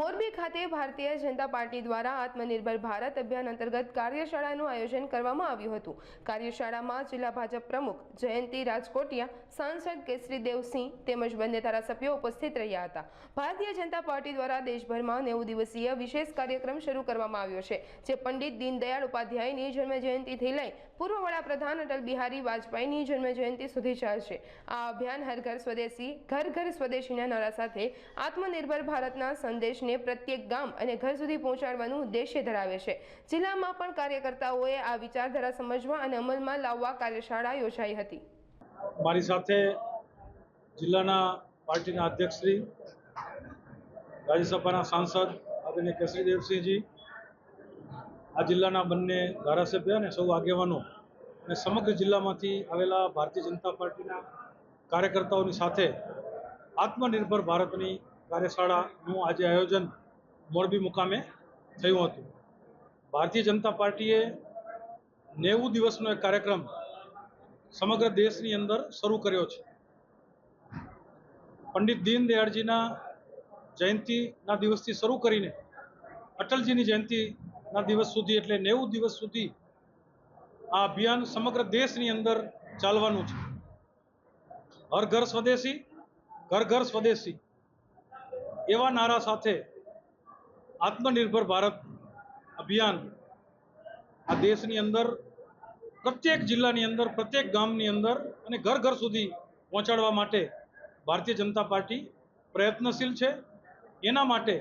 મોરબી ખાતે ભારતીય જનતા પાર્ટી દ્વારા આત્મનિર્ભર ભારત અભિયાન અંતર્ગત કાર્યશાળાનું આયોજન કરવામાં આવ્યું હતું. કાર્યશાળામાં જિલ્લા ભાજપ પ્રમુખ જયંતિ રાજકોટિયા, સાંસદ કેસરી દેવસિંહ તેમજ બંને ધારાસભ્યો ઉપસ્થિત રહ્યા હતા. ભારતીય જનતા પાર્ટી દ્વારા દેશભરમાં નેવું દિવસીય વિશેષ કાર્યક્રમ શરૂ કરવામાં આવ્યો છે, જે પંડિત દીનદયાળ ઉપાધ્યાયની જન્મજયંતિથી લઈ પૂર્વ વડાપ્રધાન અટલ બિહારી વાજપેયીની જન્મ જયંતિ સુધી ચાલશે. આ અભિયાન હર ઘર સ્વદેશી, ઘર ઘર સ્વદેશીના નારા સાથે આત્મનિર્ભર ભારતના સંદેશને પ્રત્યેક ગામ અને ઘર સુધી પહોંચાડવાનું ઉદ્દેશ્ય ધરાવે છે. જિલ્લામાં પણ કાર્યકર્તાઓએ આ વિચારધારા સમજવા અને અમલમાં લાવવા કાર્યશાળા યોજાઈ હતી. મારી સાથે જિલ્લાના પાર્ટીના અધ્યક્ષશ્રી, રાજ્યસભાના સાંસદ આદરણીય કેસરી દેવસિંહજી, આ જિલ્લાના બંને ધારાસભ્ય અને સૌ આગેવાનો અને સમગ્ર જિલ્લામાંથી આવેલા ભારતીય જનતા પાર્ટીના કાર્યકર્તાઓની સાથે આત્મનિર્ભર ભારતની કાર્યશાળાનું આજે આયોજન મોરબી મુકામે થયું હતું. ભારતીય જનતા પાર્ટીએ નેવું દિવસનો એક કાર્યક્રમ સમગ્ર દેશની અંદર શરૂ કર્યો છે. પંડિત દીનદયાળજીના જયંતિના દિવસથી શરૂ કરીને અટલજીની જયંતિના દિવસ સુધી એટલે નેવું દિવસ સુધી આ અભિયાન સમગ્ર દેશની અંદર ચાલવાનું છે. હર ઘર સ્વદેશી, ઘર ઘર સ્વદેશી. એવા નારા સાથે આત્મનિર્ભર ભારત અભિયાન આ દેશની અંદર, પ્રત્યેક જિલ્લાની અંદર, પ્રત્યેક ગામની અંદર અને ઘર ઘર સુધી પહોંચાડવા માટે ભારતીય જનતા પાર્ટી પ્રયત્નશીલ છે. એના માટે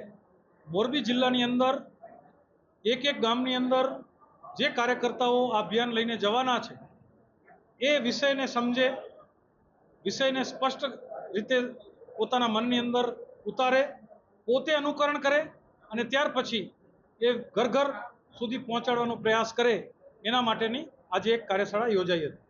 મોરબી જિલ્લાની અંદર, એક એક ગામની અંદર જે કાર્યકર્તાઓ આ અભિયાન લઈને જવાના છે, એ વિષયને સમજે, વિષયને સ્પષ્ટ રીતે પોતાના મનની અંદર ઉતારે, પોતે અનુકરણ કરે અને ત્યાર પછી એ ઘર ઘર સુધી પહોંચાડવાનો પ્રયાસ કરે, એના માટેની આજે એક કાર્યશાળા યોજાઈ હતી.